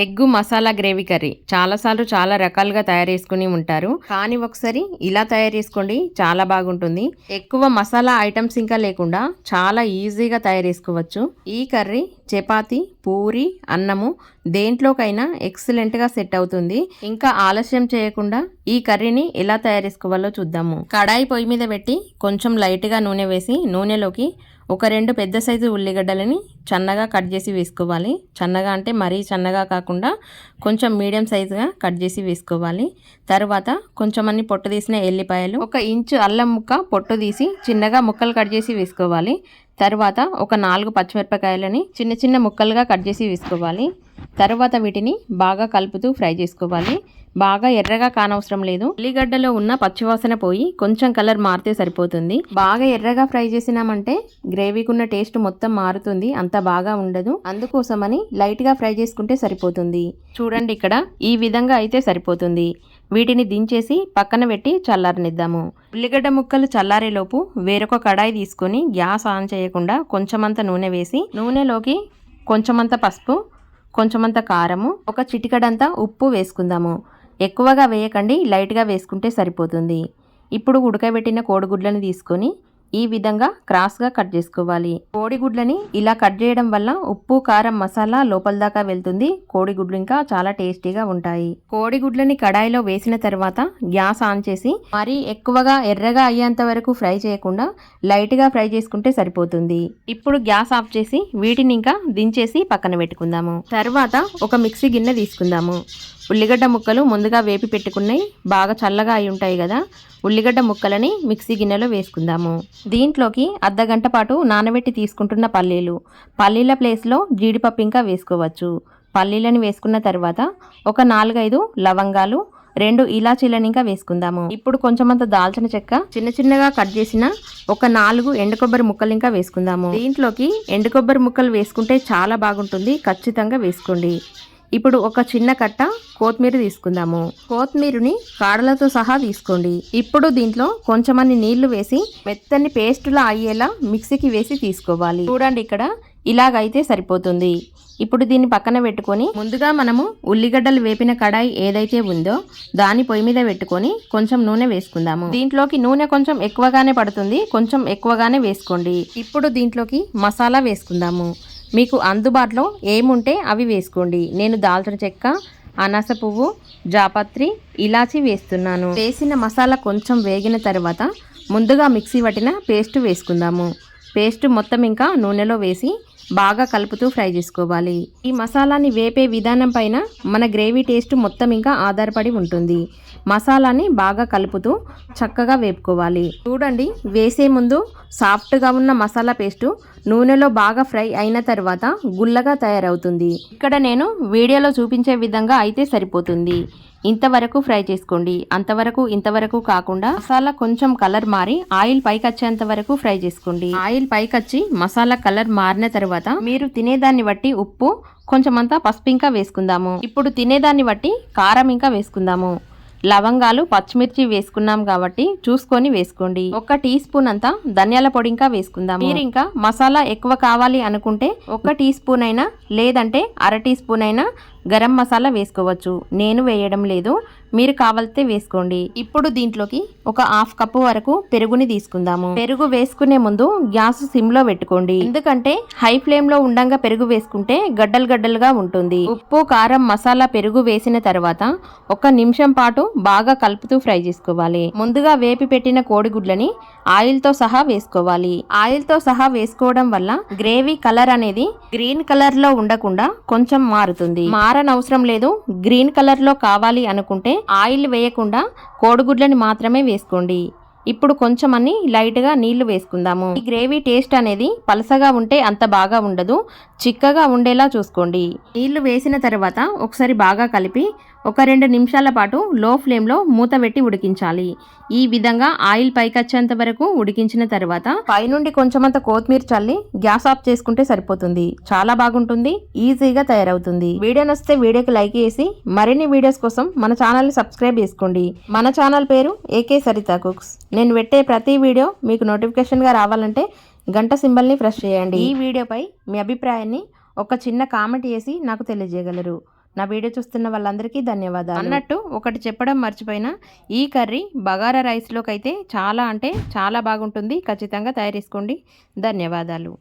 Egg masala gravy curry. చాలాసార్లు చాలా రకాలుగా తయారు చేసుకుని ఉంటారు. కానీ ఒకసారి ఇలా తయారు చేసుకోండి చాలా బాగుంటుంది. ఎక్కువ మసాలా ఐటమ్స్ ఇంకా లేకుండా చాలా ఈజీగా తయారు చేసుకోవచ్చు. ఈ కర్రీ చపాతి పూరి అన్నము దేంట్లోకైనా ఎక్సలెంట్గా సెట్ అవుతుంది. ఇంకా ఆలస్యం చేయకుండా ఈ కర్రీని ఎలా తయారు చేసుకోవాలో చూద్దాము. కడాయి పొయ్యి మీద పెట్టి కొంచెం లైట్గా నూనె వేసి నూనెలోకి ఒక రెండు పెద్ద సైజు ఉల్లిగడ్డలని సన్నగా కట్ చేసి వేసుకోవాలి. సన్నగా అంటే మరీ సన్నగా కాకుండా కొంచెం మీడియం సైజుగా కట్ చేసి వేసుకోవాలి. తర్వాత కొంచెం అన్ని పొట్టు తీసిన ఎల్లిపాయలు ఒక ఇంచు అల్లం ముక్క పొట్టు తీసి చిన్నగా ముక్కలు కట్ చేసి వేసుకోవాలి. తర్వాత ఒక నాలుగు పచ్చిమిరపకాయలని చిన్న చిన్న ముక్కలుగా కట్ చేసి వేసుకోవాలి. తర్వాత వీటిని బాగా కలుపుతూ ఫ్రై చేసుకోవాలి. బాగా ఎర్రగా కానవసరం లేదు. ఉల్లిగడ్డలో ఉన్న పచ్చివాసన పోయి కొంచెం కలర్ మారితే సరిపోతుంది. బాగా ఎర్రగా ఫ్రై చేసినామంటే గ్రేవీకున్న టేస్ట్ మొత్తం మారుతుంది. అంత బాగా ఉండదు. అందుకోసమని లైట్గా ఫ్రై చేసుకుంటే సరిపోతుంది. చూడండి ఇక్కడ ఈ విధంగా అయితే సరిపోతుంది. వీటిని దించేసి పక్కన పెట్టి చల్లారనిద్దాము. ఉల్లిగడ్డ ముక్కలు చల్లారేలోపు వేరొక కడాయి తీసుకొని గ్యాస్ ఆన్ చేయకుండా కొంచెమంత నూనె వేసి నూనెలోకి కొంచెమంత పసుపు కొంచెమంత కారము ఒక చిటికడంతా ఉప్పు వేసుకుందాము. ఎక్కువగా వేయకండి లైట్గా వేసుకుంటే సరిపోతుంది. ఇప్పుడు ఉడకబెట్టిన కోడిగుడ్లను తీసుకొని ఈ విధంగా క్రాస్గా కట్ చేసుకోవాలి. కోడిగుడ్లని ఇలా కట్ చేయడం వల్ల ఉప్పు కారం మసాలా లోపల దాకా వెళ్తుంది. కోడిగుడ్లు ఇంకా చాలా టేస్టీగా ఉంటాయి. కోడిగుడ్లని కడాయిలో వేసిన తర్వాత గ్యాస్ ఆన్ చేసి మరీ ఎక్కువగా ఎర్రగా అయ్యేంత వరకు ఫ్రై చేయకుండా లైట్గా ఫ్రై చేసుకుంటే సరిపోతుంది. ఇప్పుడు గ్యాస్ ఆఫ్ చేసి వీటిని ఇంకా దించేసి పక్కన పెట్టుకుందాము. తర్వాత ఒక మిక్సీ గిన్నె తీసుకుందాము. ఉల్లిగడ్డ ముక్కలు ముందుగా వేపి పెట్టుకున్నాయి. బాగా చల్లగా అయి ఉంటాయి కదా. ఉల్లిగడ్డ ముక్కలని మిక్సీ గిన్నెలో వేసుకుందాము. దీంట్లోకి అర్ధ గంట పాటు నానబెట్టి తీసుకుంటున్న పల్లీలు. పల్లీల ప్లేస్లో జీడిపప్పు ఇంకా వేసుకోవచ్చు. పల్లీలను వేసుకున్న తర్వాత ఒక నాలుగైదు లవంగాలు రెండు ఇలాచీలను ఇంకా వేసుకుందాము. ఇప్పుడు కొంచెమంత దాల్చిన చెక్క చిన్న చిన్నగా కట్ చేసిన ఒక నాలుగు ఎండు కొబ్బరి ముక్కలు ఇంకా వేసుకుందాము. దీంట్లోకి ఎండు కొబ్బరి ముక్కలు వేసుకుంటే చాలా బాగుంటుంది. ఖచ్చితంగా వేసుకోండి. ఇప్పుడు ఒక చిన్న కట్ట కొత్తిమీర తీసుకుందాము. కొత్తిమీరని కాడలతో సహా తీసుకోండి. ఇప్పుడు దీంట్లో కొంచెమని నీళ్ళు వేసి మెత్తని పేస్టులా అయ్యేలా మిక్సీకి వేసి తీసుకోవాలి. చూడండి ఇక్కడ ఇలాగైతే సరిపోతుంది. ఇప్పుడు దీన్ని పక్కన పెట్టుకొని ముందుగా మనము ఉల్లిగడ్డలు వేపిన కడాయి ఏదైతే ఉందో దాని పొయ్యి మీద పెట్టుకొని కొంచెం నూనె వేసుకుందాము. దీంట్లోకి నూనె కొంచెం ఎక్కువగానే పడుతుంది. కొంచెం ఎక్కువగానే వేసుకోండి. ఇప్పుడు దీంట్లోకి మసాలా వేసుకుందాము. మీకు అందుబాటులో ఏముంటే అవి వేసుకోండి. నేను దాల్చిన చెక్క అనాస పువ్వు జాపత్రి ఇలాచి వేస్తున్నాను. వేసిన మసాలా కొంచెం వేగిన తర్వాత ముందుగా మిక్సీ పట్టిన పేస్ట్ వేసుకుందాము. పేస్ట్ మొత్తం ఇంకా నూనెలో వేసి బాగా కలుపుతూ ఫ్రై చేసుకోవాలి. ఈ మసాలాని వేపే విధానం పైన మన గ్రేవీ టేస్ట్ మొత్తం ఇంకా ఆధారపడి ఉంటుంది. మసాలాని బాగా కలుపుతూ చక్కగా వేపుకోవాలి. చూడండి వేసే ముందు సాఫ్ట్గా ఉన్న మసాలా పేస్టు నూనెలో బాగా ఫ్రై అయిన తర్వాత గుల్లగా తయారవుతుంది. ఇక్కడ నేను వీడియోలో చూపించే విధంగా అయితే సరిపోతుంది. ఇంతవరకు ఫ్రై చేసుకోండి. అంతవరకు ఇంతవరకు కాకుండా మసాలా కొంచెం కలర్ మారి ఆయిల్ పైకి వచ్చేంత వరకు ఫ్రై చేసుకోండి. ఆయిల్ పైకి వచ్చి మసాలా కలర్ మారిన తర్వాత మీరు తినేదాన్ని బట్టి ఉప్పు కొంచెమంతా పసుపు ఇంకా వేసుకుందాము. ఇప్పుడు తినేదాన్ని బట్టి కారం ఇంకా వేసుకుందాము. లవంగాలు పచ్చిమిర్చి వేసుకున్నాం కాబట్టి చూసుకొని వేసుకోండి. ఒక టీ స్పూన్ అంతా ధనియాల పొడి ఇంకా వేసుకుందాం మీరు ఇంకా మసాలా ఎక్కువ కావాలి అనుకుంటే ఒక టీ స్పూన్ అయినా లేదంటే అర టీ స్పూన్ అయినా గరం మసాలా వేసుకోవచ్చు. నేను వేయడం లేదు. మీరు కావాలితే వేసుకోండి. ఇప్పుడు దీంట్లోకి ఒక హాఫ్ కప్పు వరకు పెరుగుని తీసుకుందాము. పెరుగు వేసుకునే ముందు గ్యాస్ సిమ్లో పెట్టుకోండి. ఎందుకంటే హై ఫ్లేమ్లో ఉండంగా పెరుగు వేసుకుంటే గడ్డలు గడ్డలుగా ఉంటుంది. ఉప్పు కారం మసాలా పెరుగు వేసిన తర్వాత ఒక నిమిషం పాటు బాగా కలుపుతూ ఫ్రై చేసుకోవాలి. ముందుగా వేపి పెట్టిన కోడిగుడ్లని ఆయిల్తో సహా వేసుకోవాలి. ఆయిల్తో సహా వేసుకోవడం వల్ల గ్రేవీ కలర్ అనేది గ్రీన్ కలర్లో ఉండకుండా కొంచెం మారుతుంది. మారనవసరం లేదు. గ్రీన్ కలర్లో కావాలి అనుకుంటే ఆయిల్ వేయకుండా కోడిగుడ్లని మాత్రమే వేసుకోండి. ఇప్పుడు కొంచెం అన్ని లైట్గా నీళ్ళు వేసుకుందాము. ఈ గ్రేవీ టేస్ట్ అనేది పలసగా ఉంటే అంత బాగా ఉండదు. చిక్కగా ఉండేలా చూసుకోండి. నీళ్ళు వేసిన తర్వాత ఒకసారి బాగా కలిపి ఒక రెండు నిమిషాల పాటు లో ఫ్లేమ్లో మూత పెట్టి ఉడికించాలి. ఈ విధంగా ఆయిల్ పైకి వచ్చేంత వరకు ఉడికించిన తర్వాత పైనుండి కొంచెమంత కొత్తిమీర చల్లి గ్యాస్ ఆఫ్ చేసుకుంటే సరిపోతుంది. చాలా బాగుంటుంది ఈజీగా తయారవుతుంది. వీడియో నచ్చితే వీడియోకి లైక్ చేసి మరిన్ని వీడియోస్ కోసం మన ఛానల్ని సబ్స్క్రైబ్ చేసుకోండి. మన ఛానల్ పేరు ఏకే సరిత కుక్స్. నేను పెట్టే ప్రతి వీడియో మీకు నోటిఫికేషన్గా రావాలంటే గంట సింబల్ని ప్రెస్ చేయండి. ఈ వీడియోపై మీ అభిప్రాయాన్ని ఒక చిన్న కామెంట్ చేసి నాకు తెలియజేయగలరు. నా వీడియో చూస్తున్న వాళ్ళందరికీ ధన్యవాదాలు. అన్నట్టు ఒకటి చెప్పడం మర్చిపోయినా ఈ కర్రీ బగారా రైస్లోకి అయితే చాలా అంటే చాలా బాగుంటుంది. ఖచ్చితంగా తయారు చేసుకోండి. ధన్యవాదాలు.